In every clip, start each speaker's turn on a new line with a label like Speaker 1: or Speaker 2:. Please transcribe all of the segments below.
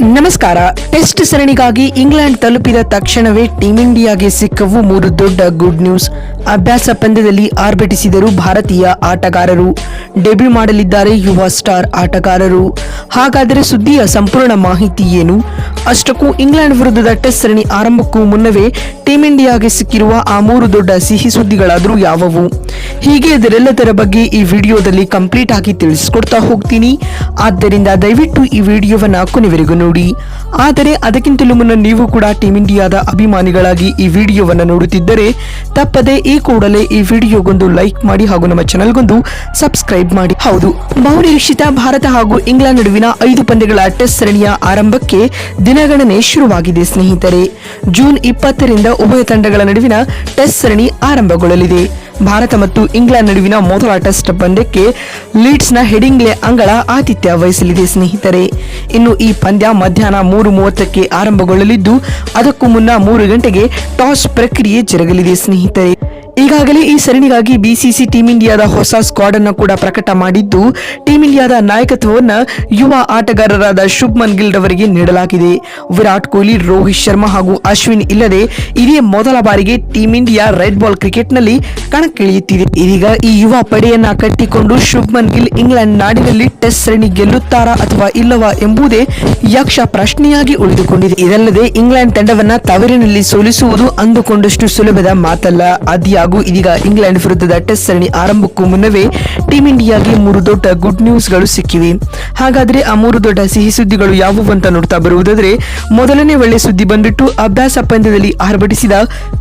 Speaker 1: ನಮಸ್ಕಾರ. Test ಸರಣಿಗಾಗಿ England ತಲುಪಿದ ತಕ್ಷಣವೇ ಟೀಂ ಇಂಡಿಯಾಗೆ ಸಿಕ್ಕವು ಮೂರು ದೊಡ್ಡ ಗುಡ್ ನ್ಯೂಸ್. ಅಭ್ಯಾಸ ಪಂದ್ಯದಲ್ಲಿ ಆರ್ಭಟಿಸಿದರು ಭಾರತೀಯ ಆಟಗಾರರು. ಡೆಬ್ಯೂ ಮಾಡಲಿದ್ದಾರೆ ಯುವ ಸ್ಟಾರ್ ಆಟಗಾರರು. ಹಾಗಾದರೆ ಸುದ್ದಿಯ ಸಂಪೂರ್ಣ ಮಾಹಿತಿ ಏನು? ಅಷ್ಟಕ್ಕೂ ಇಂಗ್ಲೆಂಡ್ ವಿರುದ್ಧದ ಟೆಸ್ಟ್ ಸರಣಿ ಆರಂಭಕ್ಕೂ ಮುನ್ನವೇ ಟೀಂ ಇಂಡಿಯಾಗೆ ಸಿಕ್ಕಿರುವ ಆ ಮೂರು ದೊಡ್ಡ ಸಿಹಿ ಸುದ್ದಿಗಳಾದರೂ ಯಾವುವು? ಹೀಗೆ ಇದರೆಲ್ಲದರ ಬಗ್ಗೆ ಈ ವಿಡಿಯೋದಲ್ಲಿ ಕಂಪ್ಲೀಟ್ ಆಗಿ ತಿಳಿಸ್ಕೊಡ್ತಾ ಹೋಗ್ತೀನಿ. ಆದ್ದರಿಂದ ದಯವಿಟ್ಟು ಈ ವಿಡಿಯೋವನ್ನು ಕೊನೆವರೆಗೂ ನೋಡಿ. ಆದರೆ ಅದಕ್ಕಿಂತಲೂ ಮುನ್ನ ನೀವು ಕೂಡ ಟೀಮ್ ಇಂಡಿಯಾದ ಅಭಿಮಾನಿಗಳಾಗಿ ಈ ವಿಡಿಯೋವನ್ನು ನೋಡುತ್ತಿದ್ದರೆ ತಪ್ಪದೆ ಈ ಕೂಡಲೇ ಈ ವಿಡಿಯೋಗೊಂದು ಲೈಕ್ ಮಾಡಿ ಹಾಗೂ ನಮ್ಮ ಚಾನಲ್ಗೊಂದು ಸಬ್ಸ್ಕ್ರೈಬ್ ಮಾಡಿ. ಹೌದು ಬಹುನಿರೀಕ್ಷಿತ ಭಾರತ ಹಾಗೂ ಇಂಗ್ಲೆಂಡ್ ನಡುವಿನ ಐದು ಪಂದ್ಯಗಳ ಟೆಸ್ಟ್ ಸರಣಿಯ ಆರಂಭಕ್ಕೆ ದಿನಗಣನೆ ಶುರುವಾಗಿದೆ ಸ್ನೇಹಿತರೆ. ಜೂನ್ ಇಪ್ಪತ್ತರಿಂದ ಉಭಯ ತಂಡಗಳ ನಡುವಿನ ಟೆಸ್ಟ್ ಸರಣಿ ಆರಂಭಗೊಳ್ಳಲಿದೆ. ಭಾರತ ಮತ್ತು ಇಂಗ್ಲೆಂಡ್ ನಡುವಿನ ಮೊದಲ ಟೆಸ್ಟ್ ಪಂದ್ಯಕ್ಕೆ ಲೀಡ್ಸ್ನ ಹೆಡಿಂಗ್ಲೆ ಅಂಗಳ ಆತಿಥ್ಯ ವಹಿಸಲಿದೆ ಸ್ನೇಹಿತರೆ. ಇನ್ನು ಈ ಪಂದ್ಯ ಮಧ್ಯಾಹ್ನ ಮೂರು ಮೂವತ್ತಕ್ಕೆ ಆರಂಭಗೊಳ್ಳಲಿದ್ದು, ಅದಕ್ಕೂ ಮುನ್ನ ಮೂರು ಗಂಟೆಗೆ ಟಾಸ್ ಪ್ರಕ್ರಿಯೆ ಜರುಗಲಿದೆ ಸ್ನೇಹಿತರೆ. ಈಗಾಗಲೇ ಈ ಸರಣಿಗಾಗಿ ಬಿಸಿಸಿ ಟೀಂ ಇಂಡಿಯಾದ ಹೊಸ ಸ್ಕ್ವಾಡ್ ಅನ್ನು ಕೂಡ ಪ್ರಕಟ ಮಾಡಿದ್ದು ಟೀಂ ಇಂಡಿಯಾದ ನಾಯಕತ್ವವನ್ನು ಯುವ ಆಟಗಾರರಾದ ಶುಭ್ಮನ್ ಗಿಲ್ ರವರಿಗೆ ನೀಡಲಾಗಿದೆ. ವಿರಾಟ್ ಕೊಹ್ಲಿ, ರೋಹಿತ್ ಶರ್ಮಾ ಹಾಗೂ ಅಶ್ವಿನ್ ಇಲ್ಲದೆ ಇದೇ ಮೊದಲ ಬಾರಿಗೆ ಟೀಂ ಇಂಡಿಯಾ ರೆಡ್ ಬಾಲ್ ಕ್ರಿಕೆಟ್ನಲ್ಲಿ ಕಣಕ್ಕಿಳಿಯುತ್ತಿದೆ. ಇದೀಗ ಈ ಯುವ ಪಡೆಯನ್ನ ಕಟ್ಟಿಕೊಂಡು ಶುಭ್ಮನ್ ಗಿಲ್ ಇಂಗ್ಲೆಂಡ್ ನಾಡಿನಲ್ಲಿ ಟೆಸ್ಟ್ ಸರಣಿ ಗೆಲ್ಲುತ್ತಾರಾ ಅಥವಾ ಇಲ್ಲವಾ ಎಂಬುದೇ ಯಕ್ಷ ಪ್ರಶ್ನೆಯಾಗಿ ಉಳಿದುಕೊಂಡಿದೆ. ಇದಲ್ಲದೆ ಇಂಗ್ಲೆಂಡ್ ತಂಡವನ್ನ ತವರಿನಲ್ಲಿ ಸೋಲಿಸುವುದು ಅಂದುಕೊಂಡಷ್ಟು ಸುಲಭದ ಮಾತಲ್ಲ. ಆದ್ಯಾಗೂ ಇದೀಗ ಇಂಗ್ಲೆಂಡ್ ವಿರುದ್ಧದ ಟೆಸ್ಟ್ ಸರಣಿ ಆರಂಭಕ್ಕೂ ಮುನ್ನವೇ ಟೀಂ ಇಂಡಿಯಾಗೆ ಮೂರು ದೊಡ್ಡ ಗುಡ್ ನ್ಯೂಸ್ಗಳು ಸಿಕ್ಕಿವೆ. ಹಾಗಾದರೆ ಆ ಮೂರು ದೊಡ್ಡ ಸಿಹಿ ಸುದ್ದಿಗಳು ಯಾವುವು ಅಂತ ನೋಡ್ತಾ ಬರುವುದಾದರೆ, ಮೊದಲನೇ ಒಳ್ಳೆ ಸುದ್ದಿ ಬಂದಿಟ್ಟು ಅಭ್ಯಾಸ ಪಂದ್ಯದಲ್ಲಿ ಆರ್ಭಟಿಸಿದ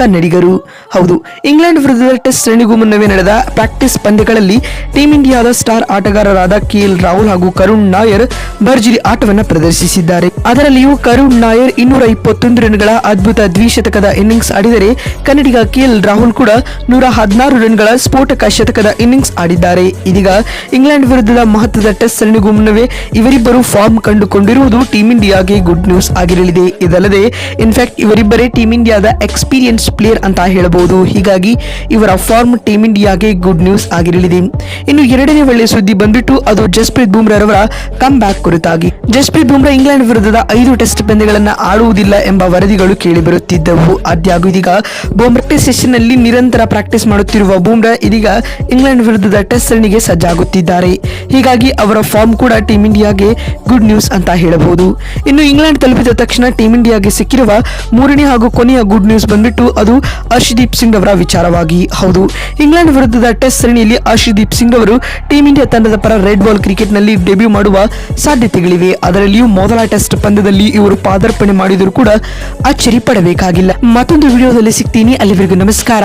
Speaker 1: ಕನ್ನಡಿಗರು. ಹೌದು, ಇಂಗ್ಲೆಂಡ್ ವಿರುದ್ಧದ ಟೆಸ್ಟ್ ಸರಣಿಗೂ ಮುನ್ನವೇ ನಡೆದ ಪ್ರಾಕ್ಟೀಸ್ ಪಂದ್ಯಗಳಲ್ಲಿ ಟೀಂ ಇಂಡಿಯಾದ ಸ್ಟಾರ್ ಆಟಗಾರರಾದ ಕೆಎಲ್ ರಾಹುಲ್ ಹಾಗೂ ಕರುಣ್ ನಾಯರ್ ಭರ್ಜರಿ ಆಟವನ್ನು ಪ್ರದರ್ಶಿಸಿದ್ದಾರೆ. ಅದರಲ್ಲಿಯೂ ಕರುಣ್ ನಾಯರ್ ಇನ್ನೂರ ಇಪ್ಪತ್ತೊಂದು ರನ್ಗಳ ಅದ್ಭುತ ದ್ವಿಶತಕದ ಇನ್ನಿಂಗ್ಸ್ ಆಡಿದರೆ ಕನ್ನಡಿಗ ಕೆಎಲ್ ರಾಹುಲ್ ಕೂಡ ನೂರ ಹದಿನಾರು ರನ್ಗಳ ಸ್ಫೋಟಕ ಶತಕದ ಇನ್ನಿಂಗ್ಸ್ ಆಡಿದ್ದಾರೆ. ಇದೀಗ ಇಂಗ್ಲೆಂಡ್ ವಿರುದ್ಧದ ಮಹತ್ವದ ಟೆಸ್ಟ್ ಸರಣಿಗೂ ಮುನ್ನವೇ ಇವರಿಬ್ಬರು ಫಾರ್ಮ್ ಕಂಡುಕೊಂಡಿರುವುದು ಟೀಂ ಇಂಡಿಯಾಗೆ ಗುಡ್ ನ್ಯೂಸ್ ಆಗಿರಲಿದೆ. ಇದಲ್ಲದೆ ಇನ್ಫ್ಯಾಕ್ಟ್ ಇವರಿಬ್ಬರೇ ಟೀಂ ಇಂಡಿಯಾದ ಎಕ್ಸ್ಪೀರಿಯನ್ಸ್ ಪ್ಲೇಯರ್ ಅಂತ ಹೇಳಬಹುದು. ಹೀಗಾಗಿ, ಇವರ ಫಾರ್ಮ್ ಟೀಂ ಇಂಡಿಯಾಗೆ ಗುಡ್ ನ್ಯೂಸ್ ಆಗಿರಲಿದೆ. ಇನ್ನು ಎರಡನೇ ವೇಳೆ ಸುದ್ದಿ ಬಂದ್ಬಿಟ್ಟು ಅದು ಜಸ್ಪ್ರೀತ್ ಬುಮ್ರಾರವರ ಕಮ್ ಬ್ಯಾಕ್ ಕುರಿತಾಗಿ. ಜಸ್ಪ್ರೀತ್ ಬುಮ್ರಾ ಇಂಗ್ಲೆಂಡ್ ವಿರುದ್ಧದ ಐದು ಟೆಸ್ಟ್ ಪಂದ್ಯಗಳನ್ನು ಆಡುವುದಿಲ್ಲ ಎಂಬ ವರದಿಗಳು ಕೇಳಿಬರುತ್ತಿದ್ದವು ಆದ್ಯಾಗೂ ಇದೀಗ ಬುಮ್ರಾ ಟೆಸ್ಟ್ ನಿರಂತರ ನಿರಂತರ ಪ್ರಾಕ್ಟೀಸ್ ಮಾಡುತ್ತಿರುವ ಬೂಮ್ರಾ ಇದೀಗ ಇಂಗ್ಲೆಂಡ್ ವಿರುದ್ಧದ ಟೆಸ್ಟ್ ಸರಣಿಗೆ ಸಜ್ಜಾಗುತ್ತಿದ್ದಾರೆ. ಹೀಗಾಗಿ ಅವರ ಫಾರ್ಮ್ ಕೂಡ ಟೀಂ ಇಂಡಿಯಾಗೆ ಗುಡ್ ನ್ಯೂಸ್ ಅಂತ ಹೇಳಬಹುದು. ಇನ್ನು ಇಂಗ್ಲೆಂಡ್ ತಲುಪಿದ ತಕ್ಷಣ ಟೀಂ ಇಂಡಿಯಾಗೆ ಸಿಕ್ಕಿರುವ ಮೂರನೇ ಹಾಗೂ ಕೊನೆಯ ಗುಡ್ ನ್ಯೂಸ್ ಬಂದ್ಬಿಟ್ಟು ಅದು ಹರ್ಷದೀಪ್ ಸಿಂಗ್ ಅವರ ವಿಚಾರವಾಗಿ. ಹೌದು ಇಂಗ್ಲೆಂಡ್ ವಿರುದ್ಧದ ಟೆಸ್ಟ್ ಸರಣಿಯಲ್ಲಿ ಹರ್ಷದೀಪ್ ಸಿಂಗ್ ಅವರು ಟೀಂ ಇಂಡಿಯಾ ತಂಡದ ಪರ ರೆಡ್ ಬಾಲ್ ಕ್ರಿಕೆಟ್ನಲ್ಲಿ ಡೆಬ್ಯೂ ಮಾಡುವ ಸಾಧ್ಯತೆಗಳಿವೆ. ಅದರಲ್ಲಿಯೂ ಮೊದಲ ಟೆಸ್ಟ್ ಪಂದ್ಯದಲ್ಲಿ ಇವರು ಪಾದಾರ್ಪಣೆ ಮಾಡಿದರೂ ಕೂಡ ಅಚ್ಚರಿ ಪಡಬೇಕಾಗಿಲ್ಲ. ಮತ್ತೊಂದು ವಿಡಿಯೋದಲ್ಲಿ ಸಿಗ್ತೀನಿ. ಅಲ್ಲಿವರೆಗೂ ನಮಸ್ಕಾರ.